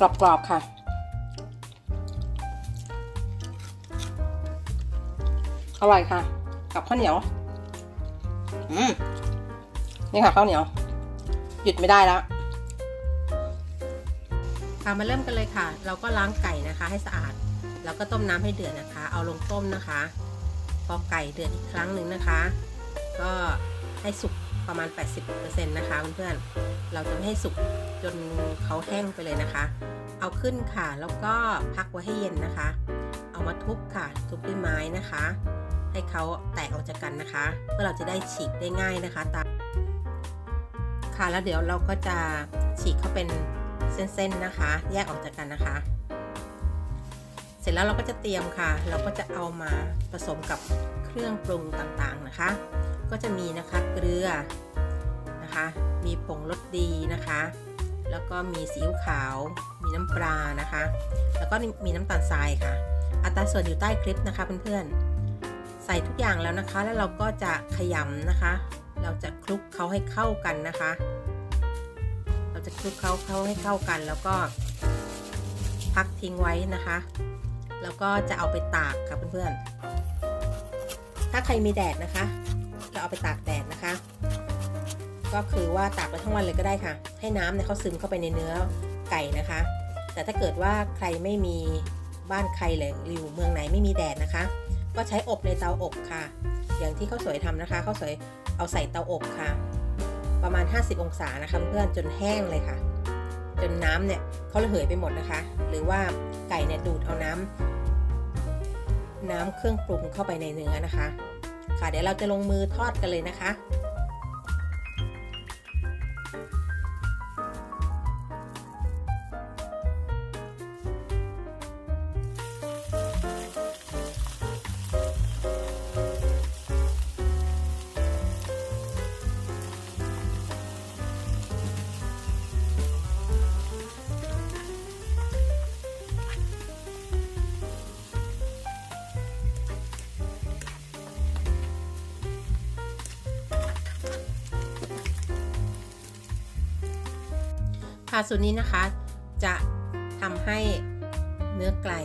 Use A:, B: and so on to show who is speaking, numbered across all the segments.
A: กรอบๆค่ะ อร่อยค่ะ กับข้าวเหนียว อืม นี่ค่ะข้าวเหนียว หยุดไม่ได้แล้วค่ะมาเริ่มกันเลยค่ะ เราก็ล้างไก่นะคะ ให้สะอาด แล้วก็ต้มน้ำให้เดือดนะคะ เอาลงต้มนะคะ พอไก่เดือดอีกครั้งหนึ่งนะคะ ก็ให้สุกประมาณ 80%นะคะเพื่อนๆ เราจะไม่ให้สุกจนเขาแห้งไปเลยนะคะ เอาขึ้นค่ะ แล้วก็พักไว้ให้เย็นนะคะ เอามาทุบค่ะ ทุบด้วยไม้นะคะ ให้เขาแตกออกจากกันนะคะ เพื่อเราจะได้ฉีกได้ง่ายนะคะตาค่ะแล้วเดี๋ยวเราก็จะฉีกเขาเป็นเส้นๆนะคะ แยกออกจากกันนะคะ เสร็จแล้วเราก็จะเตรียมค่ะ เราก็จะเอามาผสมกับเครื่องปรุงต่างๆนะคะ ก็จะมีนะคะเกลือนะคะ มีผงรสดีนะคะ แล้วก็มีซีอิ๊วขาว มีน้ำปลานะคะ แล้วก็มีน้ำตาลทรายค่ะ อัตราส่วนอยู่ใต้คลิปนะคะเพื่อนๆ ใส่ทุกอย่างแล้วนะคะ แล้วเราก็จะขยำนะคะ เราจะคลุกเขาให้เข้ากันนะคะ เราจะคลุกเขาเข้าให้เข้ากัน แล้วก็พักทิ้งไว้นะคะ แล้วก็จะเอาไปตากค่ะเพื่อนๆ ถ้าใครมีแดดนะคะก็เอาไปตากแดดนะคะก็คือว่าตากไว้ทั้งวันเลยก็ได้ค่ะ ให้น้ำเนี่ยเขาซึมเข้าไปในเนื้อไก่นะคะ แต่ถ้าเกิดว่าใครไม่มีบ้านใครเลยอยู่เมืองไหนไม่มีแดดนะคะ ก็ใช้อบในเตาอบค่ะ อย่างที่ข้าวสวยทำนะคะข้าวสวยเอาใส่เตาอบค่ะ ประมาณ 50 องศานะคะเพื่อนจนแห้งเลยค่ะ จนน้ำเนี่ยเขาระเหยไปหมดนะคะ หรือว่าไก่เนี่ยดูดเอาน้ำน้ำเครื่องปรุงเข้าไปในเนื้อนะคะ ค่ะเดี๋ยวเราจะลงมือทอดกันเลยนะคะ ค่ะสูตรนี้นะคะจะทำให้เนื้อไก่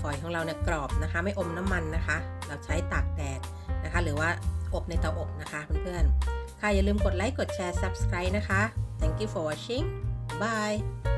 A: ฝอยของเราเนี่ยกรอบนะคะ ไม่อมน้ำมันนะคะ เราใช้ตากแดดนะคะ หรือว่าอบในเตาอบนะคะเพื่อนๆค่ะอย่าลืมกดไลค์กดแชร์ subscribe นะคะ thank you for watching bye